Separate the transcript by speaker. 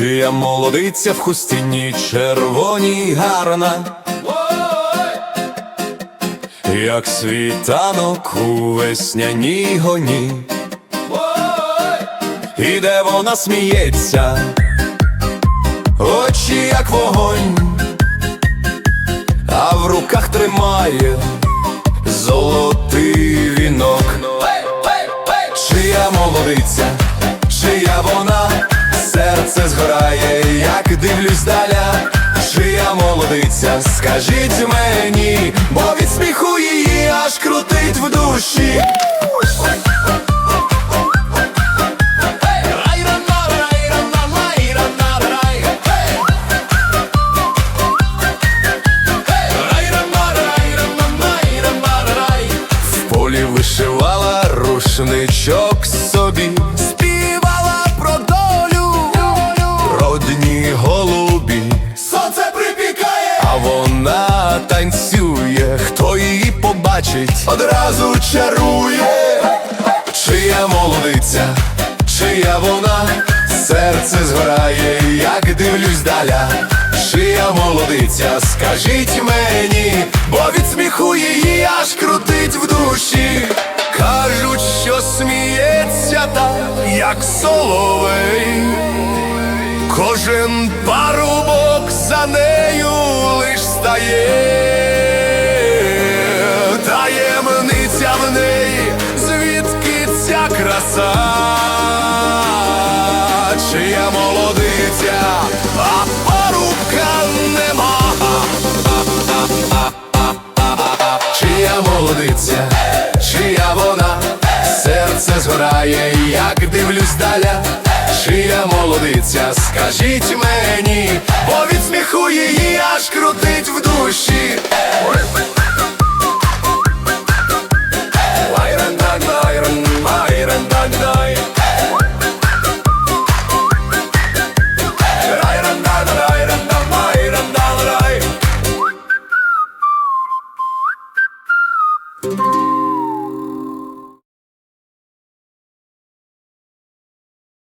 Speaker 1: чия молодиця в хустині червоній гарна, як світанок у весняній гоні, і де вона сміється, очі як вогонь, а в руках тримає золотий вінок. Чия молодиця, як дивлюсь даля, чия молодиця, скажіть мені, бо від сміху її аж крутить в душі. В полі вишивала рушничок побачить, одразу чарує. Чия молодиця, чия вона, серце згорає, як дивлюсь даля. Чия молодиця, скажіть мені, бо від сміху її аж крутить в душі. Кажуть, що сміється так, як соловей. Кожен парубок за нею лиш стає. Молодиця, а парубка нема. Чия молодиця, чия вона, серце згорає, як дивлюсь даля, чия молодиця, скажіть мені, бо від сміху її аж крутить в душі.